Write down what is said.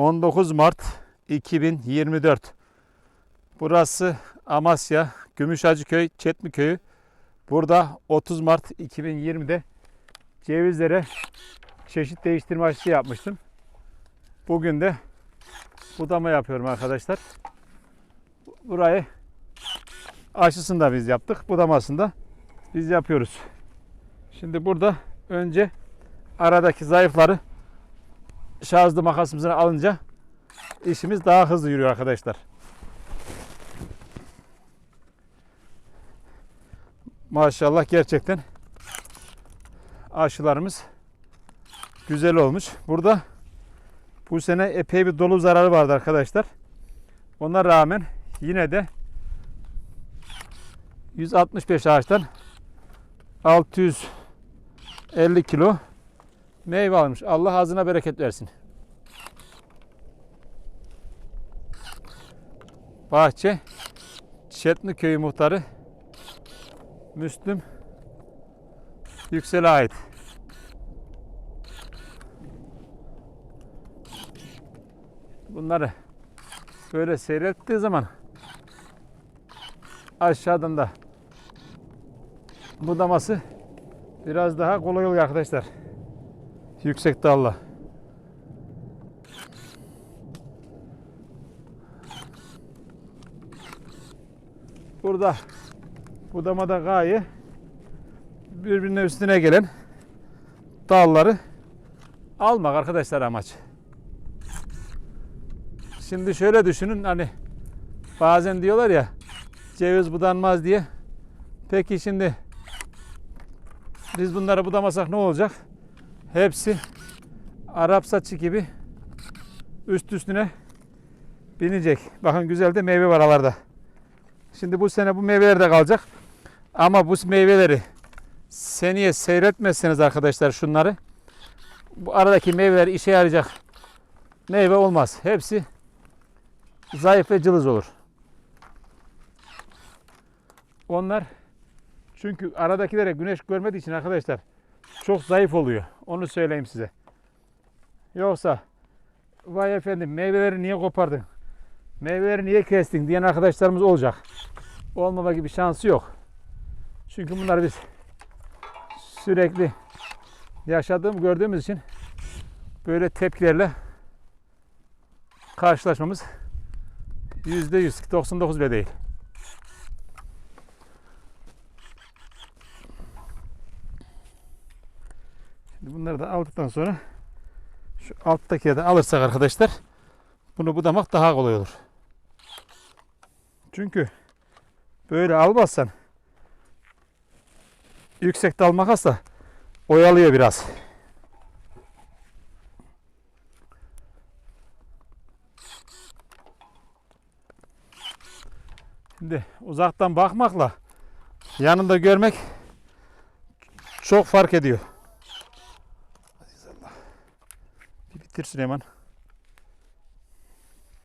19 Mart 2024. Burası Amasya, Gümüşhacıköy, Çetmi Köyü. Burada 30 Mart 2020'de cevizlere çeşit değiştirme aşısı yapmıştım. Bugün de budama yapıyorum arkadaşlar. Burayı aşısını da biz yaptık. Budamasını da biz yapıyoruz. Şimdi burada önce aradaki zayıfları şarjlı makasımızı alınca işimiz daha hızlı yürüyor arkadaşlar. Maşallah gerçekten aşılarımız güzel olmuş. Burada bu sene epey bir dolu zararı vardı arkadaşlar. Ona rağmen yine de 165 ağaçtan 650 kilo meyve almış. Allah ağzına bereket versin. Bahçe Çetli Köyü muhtarı Müslüm Yüksel'e ait. Bunları böyle seyrettiği zaman aşağıdan da budaması biraz daha kolay oluyor arkadaşlar. Yüksek dalla. Burada budamada gaye birbirine üstüne gelen dalları almak arkadaşlar amaç. Şimdi şöyle düşünün hani bazen diyorlar ya ceviz budanmaz diye. Peki şimdi biz bunları budamasak ne olacak? Hepsi Arap saçı gibi üst üstüne binecek. Bakın güzel de meyve var aralarda. Şimdi bu sene bu meyveler de kalacak. Ama bu meyveleri seneye seyretmezseniz arkadaşlar şunları bu aradaki meyveler işe yarayacak meyve olmaz. Hepsi zayıf ve cılız olur. Onlar çünkü aradakilere güneş görmediği için arkadaşlar çok zayıf oluyor. Onu söyleyeyim size. Yoksa vay efendim meyveleri niye kopardın? Meyveleri niye kestin diyen arkadaşlarımız olacak. Olmama gibi şansı yok. Çünkü bunları biz sürekli yaşadığım gördüğümüz için böyle tepkilerle karşılaşmamız yüzde yüz 99 bile değil. Bunları da aldıktan sonra şu alttaki de alırsak arkadaşlar bunu budamak daha kolay olur. Çünkü böyle almazsan yüksek dal makasla oyalıyor biraz. Şimdi uzaktan bakmakla yanında görmek çok fark ediyor. Aziz Allah. Bir bitir Süleyman.